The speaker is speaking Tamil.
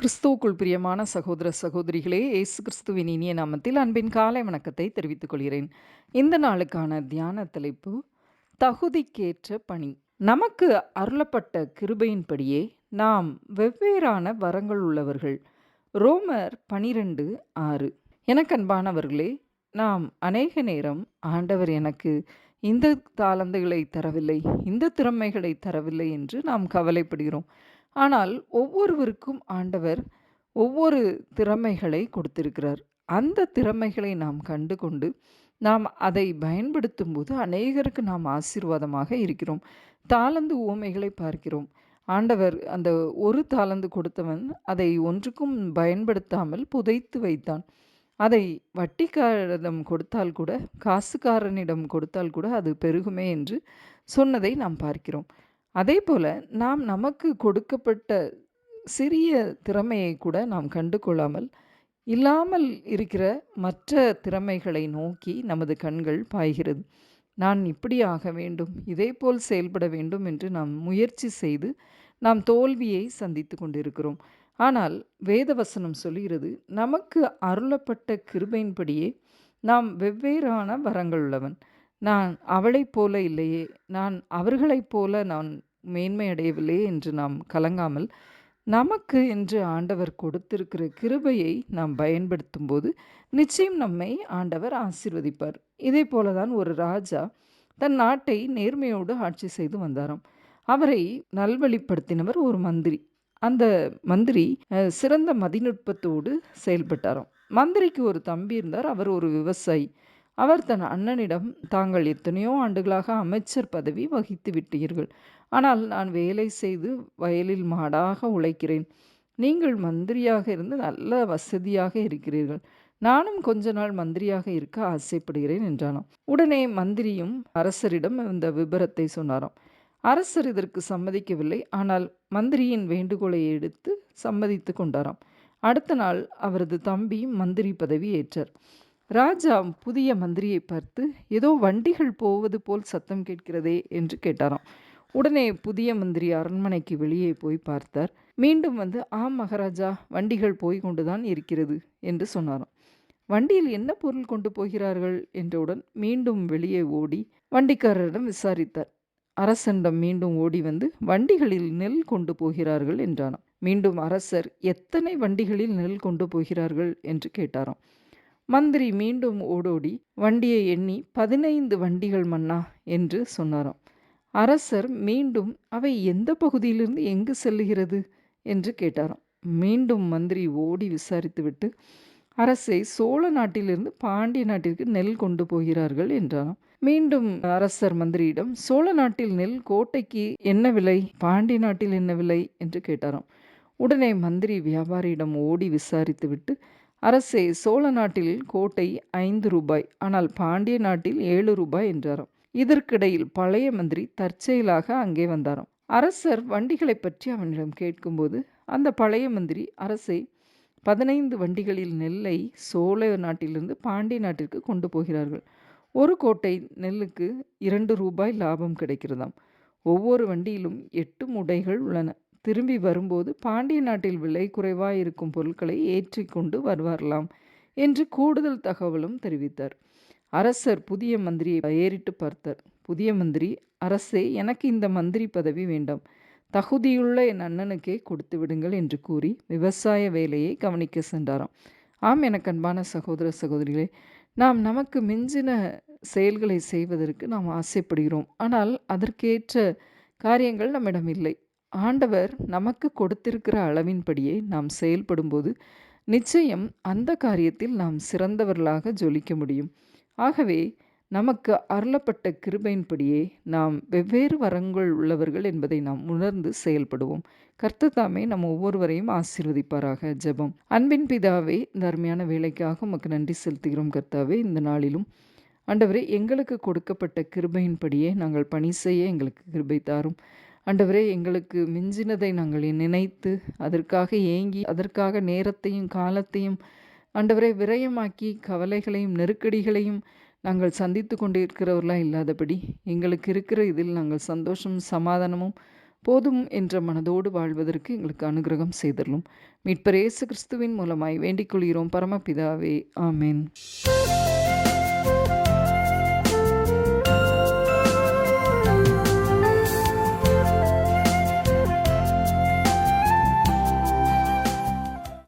கிறிஸ்துவுக்குள் பிரியமான சகோதர சகோதரிகளே இயேசு கிறிஸ்துவின் இனிய நாமத்தில் அன்பின் காலை வணக்கத்தை தெரிவித்துக் கொள்கிறேன். இந்த நாளுக்கான தியான தலைப்பு தகுதிக்கேற்ற பணி. நமக்கு அருளப்பட்ட கிருபையின்படியே நாம் வெவ்வேறான வரங்கள் உள்ளவர்கள். ரோமர் பனிரெண்டு ஆறு. எனக்கு அன்பானவர்களே நாம் அநேக நேரம் ஆண்டவர் எனக்கு இந்த தாளந்துகளை தரவில்லை இந்த திறமைகளை தரவில்லை என்று நாம் கவலைப்படுகிறோம். ஆனால் ஒவ்வொருவருக்கும் ஆண்டவர் ஒவ்வொரு திறமைகளை கொடுத்திருக்கிறார். அந்த திறமைகளை நாம் கண்டு கொண்டு நாம் அதை பயன்படுத்தும் போது அநேகருக்கு நாம் ஆசீர்வாதமாக இருக்கிறோம். தாளந்து ஊமைகளை பார்க்கிறோம். ஆண்டவர் அந்த ஒரு தாளந்து கொடுத்தவன் அதை ஒன்றுக்கும் பயன்படுத்தாமல் புதைத்து வைத்தான். அதை வட்டிக்காரரிடம் கொடுத்தால் கூட காசுக்காரனிடம் கொடுத்தால் கூட அது பெருகுமே என்று சொன்னதை நாம் பார்க்கிறோம். அதே போல நாம் நமக்கு கொடுக்கப்பட்ட சிறிய திறமையை கூட நாம் கண்டு கொள்ளாமல் இல்லாமல் இருக்கிற மற்ற திறமைகளை நோக்கி நமது கண்கள் பாய்கிறது. நான் இப்படி ஆக வேண்டும் இதேபோல் செயல்பட வேண்டும் என்று நாம் முயற்சி செய்து நாம் தோல்வியை சந்தித்து கொண்டிருக்கிறோம். ஆனால் வேதவசனம் சொல்கிறது நமக்கு அருளப்பட்ட கிருபையின்படியே நாம் வெவ்வேறான வரங்கள் உள்ளவன். நான் அவளைப் போல இல்லையே நான் அவர்களைப் போல நான் மேன்மை அடையவில்லையே என்று நாம் கலங்காமல் நமக்கு என்று ஆண்டவர் கொடுத்திருக்கிற கிருபையை நாம் பயன்படுத்தும் போது நிச்சயம் நம்மை ஆண்டவர் ஆசிர்வதிப்பார். இதே போலதான் ஒரு ராஜா தன் நாட்டை நேர்மையோடு ஆட்சி செய்து வந்தாராம். அவரை நல்வழிப்படுத்தினவர் ஒரு மந்திரி. அந்த மந்திரி சிறந்த மதிநுட்பத்தோடு செயல்பட்டாராம். மந்திரிக்கு ஒரு தம்பி இருந்தார். அவர் ஒரு விவசாயி. அவர் தன் அண்ணனிடம் தாங்கள் எத்தனையோ ஆண்டுகளாக அமைச்சர் பதவி வகித்து விட்டீர்கள். ஆனால் நான் வேலை செய்து வயலில் மாடாக உழைக்கிறேன். நீங்கள் மந்திரியாக இருந்து நல்ல வசதியாக இருக்கிறீர்கள். நானும் கொஞ்ச நாள் மந்திரியாக இருக்க ஆசைப்படுகிறேன் என்றானாம். உடனே மந்திரியும் அரசரிடம் இந்த விபரத்தை சொன்னாராம். அரசர் இதற்கு சம்மதிக்கவில்லை. ஆனால் மந்திரியின் வேண்டுகோளை எடுத்து சம்மதித்து கொண்டாராம். அடுத்த நாள் அவரது தம்பி மந்திரி பதவி ஏற்றார். ராஜா புதிய மந்திரியை பார்த்து ஏதோ வண்டிகள் போவது போல் சத்தம் கேட்கிறதே என்று கேட்டாராம். உடனே புதிய மந்திரி அரண்மனைக்கு வெளியே போய் பார்த்தார். மீண்டும் வந்து ஆம் மகாராஜா வண்டிகள் போய் கொண்டுதான் இருக்கிறது என்று சொன்னாராம். வண்டியில் என்ன பொருள் கொண்டு போகிறார்கள்? என்றவுடன் மீண்டும் வெளியே ஓடி வண்டிக்காரரிடம் விசாரித்தார். அரசனிடம் மீண்டும் ஓடி வந்து வண்டிகளில் நெல் கொண்டு போகிறார்கள் என்றானாம். மீண்டும் அரசர் எத்தனை வண்டிகளில் நெல் கொண்டு போகிறார்கள்? என்று கேட்டாராம். மந்திரி மீண்டும் ஓடோடி வண்டியை எண்ணி பதினைந்து வண்டிகள் மன்னா என்று சொன்னாராம். அரசர் மீண்டும் அவை எந்த பகுதியிலிருந்து எங்கு செல்லுகிறது? என்று கேட்டாராம். மீண்டும் மந்திரி ஓடி விசாரித்துவிட்டு அரசை சோழ நாட்டிலிருந்து பாண்டிய நாட்டிற்கு நெல் கொண்டு போகிறார்கள் என்றாராம். மீண்டும் அரசர் மந்திரியிடம் சோழ நாட்டில் நெல் கோட்டைக்கு என்ன விலை? பாண்டிய நாட்டில் என்ன விலை? என்று கேட்டாராம். உடனே மந்திரி வியாபாரியிடம் ஓடி விசாரித்துவிட்டு அரசே சோழ நாட்டில் கோட்டை ஐந்து ரூபாய் ஆனால் பாண்டிய நாட்டில் ஏழு ரூபாய் என்றாராம். இதற்கிடையில் பழைய மந்திரி தற்செயலாக அங்கே வந்தாராம். அரசர் வண்டிகளை பற்றி அவனிடம் கேட்கும்போது அந்த பழைய மந்திரி அரசை பதினைந்து வண்டிகளில் நெல்லை சோழ நாட்டிலிருந்து பாண்டிய நாட்டிற்கு கொண்டு போகிறார்கள். ஒரு கோட்டை நெல்லுக்கு இரண்டு ரூபாய் லாபம் கிடைக்கிறதாம். ஒவ்வொரு வண்டியிலும் எட்டு முடைகள் உள்ளன. திரும்பி வரும்போது பாண்டிய நாட்டில் விலை குறைவாக இருக்கும் பொருட்களை ஏற்றி கொண்டு வருவாரலாம் என்று கூடுதல் தகவலும் தெரிவித்தார். அரசர் புதிய மந்திரியை ஏறிட்டு பார்த்தார். புதிய மந்திரி அரசே எனக்கு இந்த மந்திரி பதவி வேண்டாம். தகுதியுள்ள என் அண்ணனுக்கே கொடுத்து விடுங்கள் என்று கூறி விவசாய வேலையை கவனிக்க சென்றாராம். ஆம் எனக்கு அன்பான சகோதர சகோதரிகளே நாம் நமக்கு மிஞ்சின செயல்களை செய்வதற்கு நாம் ஆசைப்படுகிறோம். ஆனால் அதற்கேற்ற காரியங்கள் நம்மிடம் இல்லை. ஆண்டவர் நமக்கு கொடுத்திருக்கிற அளவின்படியே நாம் செயல்படும்போது நிச்சயம் அந்த காரியத்தில் நாம் சிறந்தவர்களாக ஜொலிக்க முடியும். ஆகவே நமக்கு அருளப்பட்ட கிருபையின்படியே நாம் வெவ்வேறு வரங்கள் உள்ளவர்கள் என்பதை நாம் உணர்ந்து செயல்படுவோம். கர்த்ததாமே நம் ஒவ்வொருவரையும் ஆசீர்வதிப்பாராக. ஜெபம். அன்பின் பிதாவே இந்த அருமையான வேலைக்காக உமக்கு நன்றி செலுத்துகிறோம் கர்த்தாவே. இந்த நாளிலும் ஆண்டவரே எங்களுக்கு கொடுக்கப்பட்ட கிருபையின்படியே நாங்கள் பணி செய்ய எங்களுக்கு கிருபை தாரும். ஆண்டவரே எங்களுக்கு மிஞ்சினதை நாங்கள் நினைத்து அதற்காக ஏங்கி அதற்காக நேரத்தையும் காலத்தையும் ஆண்டவரை விரயமாக்கி கவலைகளையும் நெருக்கடிகளையும் நாங்கள் சந்தித்து கொண்டிருக்கிறவர்களாக இல்லாதபடி எங்களுக்கு இருக்கிற இதில் நாங்கள் சந்தோஷம் சமாதானமும் போதும் என்ற மனதோடு வாழ்வதற்கு எங்களுக்கு அனுகிரகம் செய்தரலும் மீட்பர் இயேசு கிறிஸ்துவின் மூலமாய் வேண்டிக் கொள்கிறோம். பரமபிதாவே ஆமேன்.